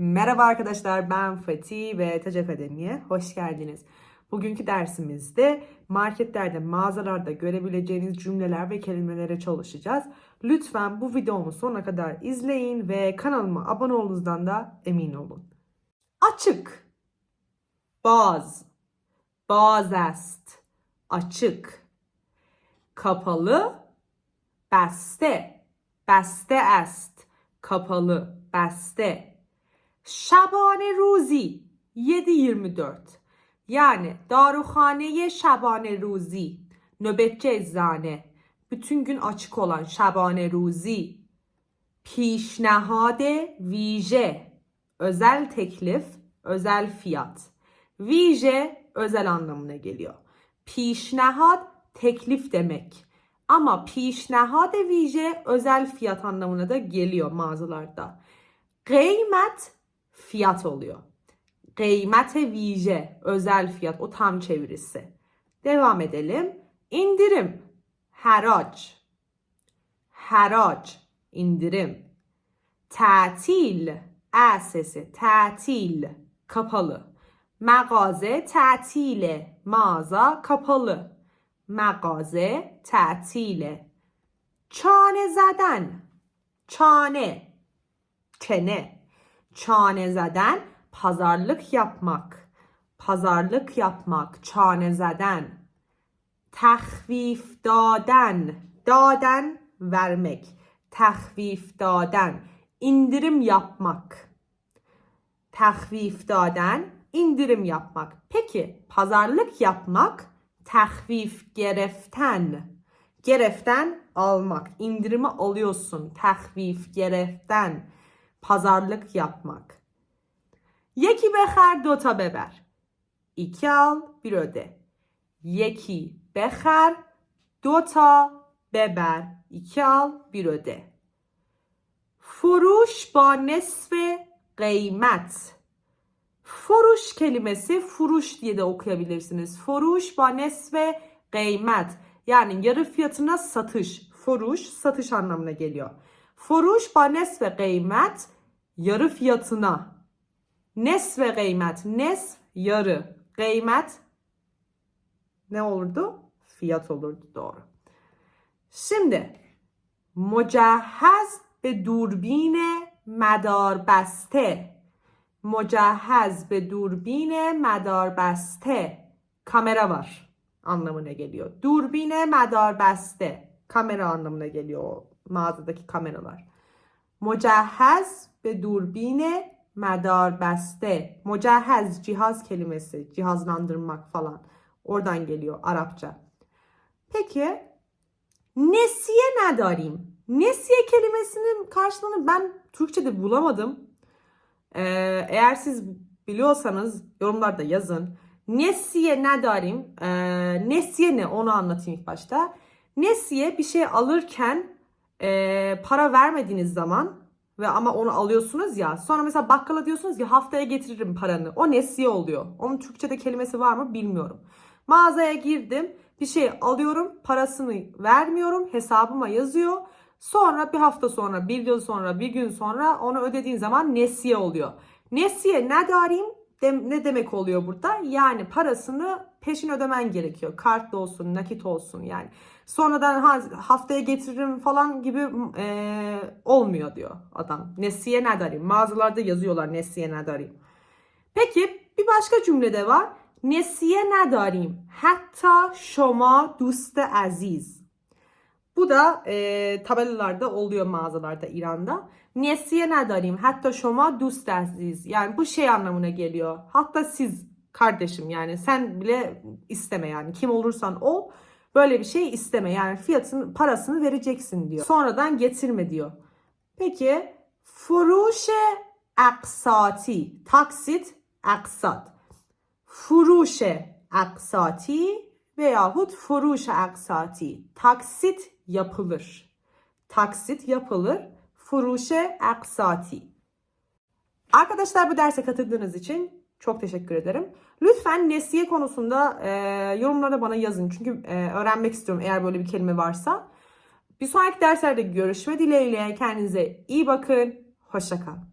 Merhaba arkadaşlar ben Fatih ve Tac Akademi'ye hoş geldiniz. Bugünkü dersimizde marketlerde, mağazalarda görebileceğiniz cümleler ve kelimelere çalışacağız. Lütfen bu videomu sonuna kadar izleyin ve kanalıma abone olduğunuzdan da emin olun. Açık. Baz. Baz est. Açık. Kapalı. Beste. Beste est. Kapalı. Beste. Şabane ruzi 7-24 yani daruhaneye şabane ruzi nöbetçi eczane. Bütün gün açık olan şabane ruzi. Pişnehade vize özel teklif özel fiyat. Vize özel anlamına geliyor. Pişnehad teklif demek. Ama pişnehade vize özel fiyat anlamına da geliyor mağazalarda. Kıymet fiyat oluyor. Kıymete vize özel fiyat o tam çevirisi. Devam edelim. İndirim harac. Harac indirim. Tatil e sesi tatil kapalı. Mağaze tatile mağaza kapalı. Mağaze tatile. Çane zaden. Çane. Çene. Çane zaden pazarlık yapmak. Pazarlık yapmak. Çane zaden. Tahvif daden. Daden vermek. Tahvif daden. indirim yapmak. Tahvif daden indirim yapmak. Peki pazarlık yapmak tahvif gereften. Gereften almak. İndirimi alıyorsun. Tahvif gereften. Pazarlık yapmak. Yeki beher dota beber. İki al bir öde. Yeki beher dota beber. İki al bir öde. Furuş ba nesfe kıymet. Furuş kelimesi furuş diye de okuyabilirsiniz. Furuş ba nesfe kıymet. Yani yarı fiyatına satış. Furuş satış anlamına geliyor. Furuş ba nesfe kıymet yarı fiyatına. Nesve kıymet. Nes yarı. Kıymet ne olurdu? Fiyat olurdu doğru. Şimdi mujahhaz به دوربین مدار بسته مجهز به دوربین مدار بسته kamera var anlamına geliyor. Durbine medar beste kamera anlamına geliyor o mağazadaki kameralar. Mujahhaz به دوربین medar beste. Mujahhaz cihaz kelimesi, cihazlandırmak falan. Oradan geliyor Arapça. Peki nesiye nedarim? Nesiye kelimesinin karşılığını ben Türkçe'de bulamadım. Ee, eğer siz biliyorsanız yorumlarda yazın. Nesiye nedarim? Ee, nesiye ne? Onu anlatayım ilk başta. Nesiye bir şey alırken e, para vermediğiniz zaman ve ama onu alıyorsunuz ya. Sonra mesela bakkala diyorsunuz ki haftaya getiririm paranı. O nesiye oluyor. Onun Türkçe'de kelimesi var mı bilmiyorum. Mağazaya girdim. Bir şey alıyorum. Parasını vermiyorum. Hesabıma yazıyor. Sonra bir hafta sonra, bir yıl sonra, bir gün sonra onu ödediğin zaman nesiye oluyor. Nesiye ne darim de, ne demek oluyor burada? Yani parasını peşin ödemen gerekiyor. Kart da olsun, nakit olsun yani. Sonradan ha, haftaya getiririm falan gibi e, olmuyor diyor adam. Nesiye ne darim? Mağazalarda yazıyorlar nesiye ne darim. Peki bir başka cümlede var. Nesiye ne darim? Hatta şoma duste aziz. Bu da e, tabelalarda oluyor mağazalarda İran'da. Nesiye nedarim hatta şoma dust aziz. Yani bu şey anlamına geliyor. Hatta siz kardeşim yani sen bile isteme yani kim olursan ol böyle bir şey isteme. Yani fiyatın parasını vereceksin diyor. Sonradan getirme diyor. Peki furuşe aksati taksit aksat. Furuşe aksati veyahut furuş aksati taksit yapılır. Taksit yapılır. Furuşe aksati. Arkadaşlar bu derse katıldığınız için çok teşekkür ederim. Lütfen nesiye konusunda e, yorumlarda bana yazın. Çünkü e, öğrenmek istiyorum eğer böyle bir kelime varsa. Bir sonraki derslerde görüşme dileğiyle kendinize iyi bakın. Hoşçakalın.